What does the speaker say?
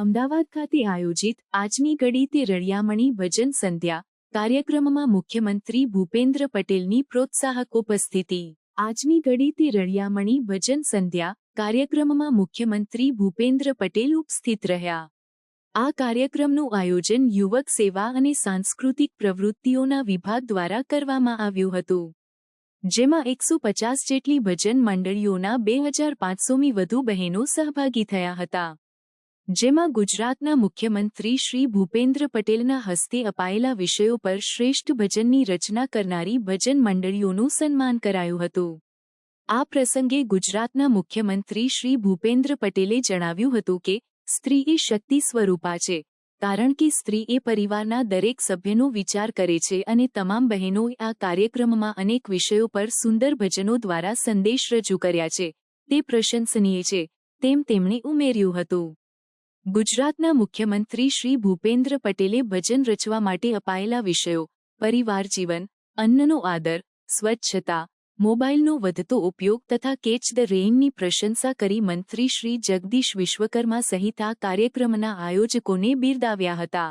અમદાવાદ ખાતે આયોજિત આજની ઘડી તે રળિયામણી ભજન સંધ્યા કાર્યક્રમમાં મુખ્યમંત્રી ભૂપેન્દ્ર પટેલની પ્રોત્સાહક ઉપસ્થિતિ. આજની ઘડી તે રળિયામણી ભજન સંધ્યા કાર્યક્રમમાં મુખ્યમંત્રી ભૂપેન્દ્ર પટેલ ઉપસ્થિત રહ્યા. આ કાર્યક્રમનું આયોજન યુવક સેવા અને સાંસ્કૃતિક પ્રવૃત્તિઓના વિભાગ દ્વારા કરવામાં આવ્યું હતું. જેમાં એકસો પચાસ જેટલી ભજન મંડળીઓના બે હજાર પાંચસોમી વધુ બહેનો સહભાગી થયા હતા. જેમાં ગુજરાતના મુખ્યમંત્રી શ્રી ભૂપેન્દ્ર પટેલના હસ્તે અપાયેલા વિષયો પર શ્રેષ્ઠ ભજનની રચના કરનારી ભજન મંડળીઓનું સન્માન કરાયું હતું. આ પ્રસંગે ગુજરાતના મુખ્યમંત્રી શ્રી ભૂપેન્દ્ર પટેલે જણાવ્યું હતું કે, સ્ત્રી એ શક્તિ સ્વરૂપા છે, કારણ કે સ્ત્રી એ પરિવારના દરેક સભ્યનો વિચાર કરે છે અને તમામ બહેનોએ આ કાર્યક્રમમાં અનેક વિષયો પર સુંદર ભજનો દ્વારા સંદેશ રજૂ કર્યા છે, તે પ્રશંસનીય છે, તેમ તેમણે ઉમેર્યું હતું. ગુજરાતના મુખ્યમંત્રી શ્રી ભૂપેન્દ્ર પટેલે ભજન રચવા માટે અપાયેલા વિષયો, પરિવાર જીવન, અન્નનો આદર, સ્વચ્છતા, મોબાઈલનો વધતો ઉપયોગ તથા કેચ ધ રેઇનની પ્રશંસા કરી મંત્રી શ્રી જગદીશ વિશ્વકર્મા સહિત આ કાર્યક્રમના આયોજકોને બિરદાવ્યા હતા.